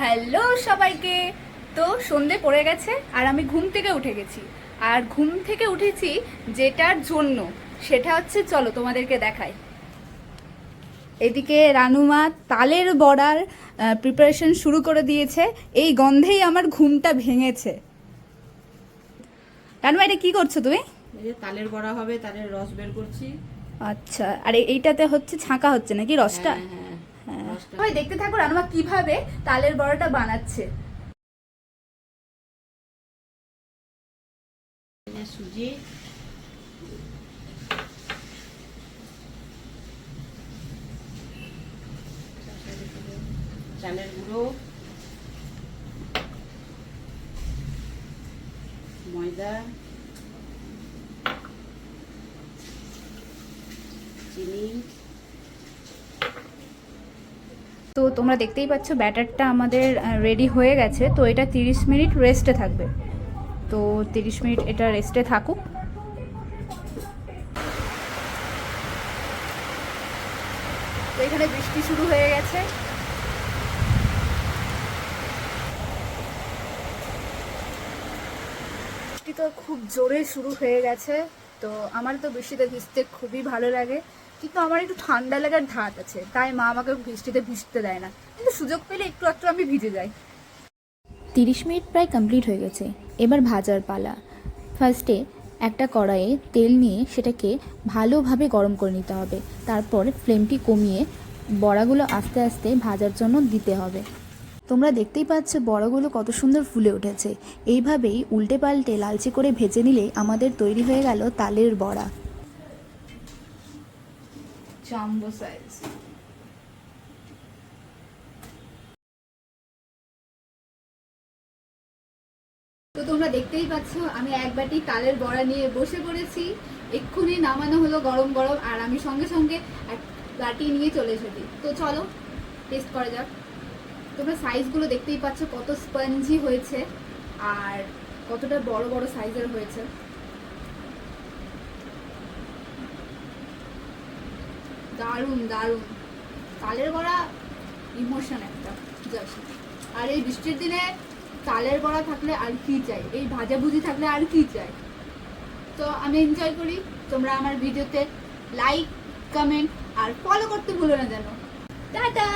Hello সবাইকে। তো সন্ধে পড়ে গেছে আর আমি ঘুম থেকে উঠে গেছি। আর ঘুম থেকে উঠেছি যেটার জন্য সেটা হচ্ছে চলো তোমাদেরকে দেখাই। এদিকে রানুমা তালের বড়ার প্রিপারেশন শুরু করে দিয়েছে। এই গন্ধেই আমার ঘুমটা ভেঙেছে। রানুমা এটা কি করছ তুমি? তালের বড়া হবে তালের রস বের করছি। আচ্ছা আর এইটাতে হচ্ছে ছাঁকা হচ্ছে নাকি রসটা? হ্যাঁ, রসটা। দেখতে থাকো রানুমা কীভাবে তালের বড়াটা বানাচ্ছে সুজি চালের গুঁড়ো ময়দা চিনি তো তোমরা দেখতেই পাচ্ছ ব্যাটারটা আমাদের রেডি হয়ে গেছে। তো এটা 30 মিনিট রেস্টে থাকবে। তো 30 মিনিট এটা রেস্টে থাকুক। তো এখানে বৃষ্টি শুরু হয়ে গেছে। বৃষ্টি তো খুব জোরে শুরু হয়ে গেছে। তো আমার তো বৃষ্টিতে ভিজতে খুবই ভালো লাগে। কিন্তু আমার একটু ঠান্ডা লাগার ধাত আছে, তাই মা আমাকে বৃষ্টিতে ভিজতে দেয় না। কিন্তু সুযোগ পেলে একটু একটু আমি ভিজে যাই। তিরিশ মিনিট প্রায় কমপ্লিট হয়ে গেছে। এবার ভাজার পালা। ফার্স্টে একটা কড়াইয়ে তেল নিয়ে সেটাকে ভালোভাবে গরম করে নিতে হবে। তারপর ফ্লেমটি কমিয়ে বড়াগুলো আস্তে আস্তে ভাজার জন্য দিতে হবে। তোমরা দেখতেই পাচ্ছ বড়াগুলো কত সুন্দর ফুলে উঠেছে। এইভাবেই উল্টে পাল্টে লালচে করে ভেজে নিলে আমাদের তৈরি হয়ে গেল তালের বড়া। তো তোমরা দেখতেই পাচ্ছ, আমি এক বাটি তালের বড়া নিয়ে বসে পড়েছি। এক্ষুনি নামানো হলো গরম গরম, আর আমি সঙ্গে সঙ্গে এক বাটি নিয়ে চলে এসেছি। তো চলো টেস্ট করা যাক। তোমরা সাইজগুলো দেখতেই পাচ্ছ কত স্পঞ্জি হয়েছে আর কতটা বড় বড় সাইজের হয়েছে। দারুণ দারুণ। তালের বড়া ইমোশন একটা আর এই বৃষ্টির দিনে তালের বড়া থাকলে আর কি চাই? এই ভাজাভুজি থাকলে আর কি চাই? তো আমি এনজয় করি। তোমরা আমার ভিডিওতে লাইক কমেন্ট আর ফলো করতে ভুলো না যেন। টাটা!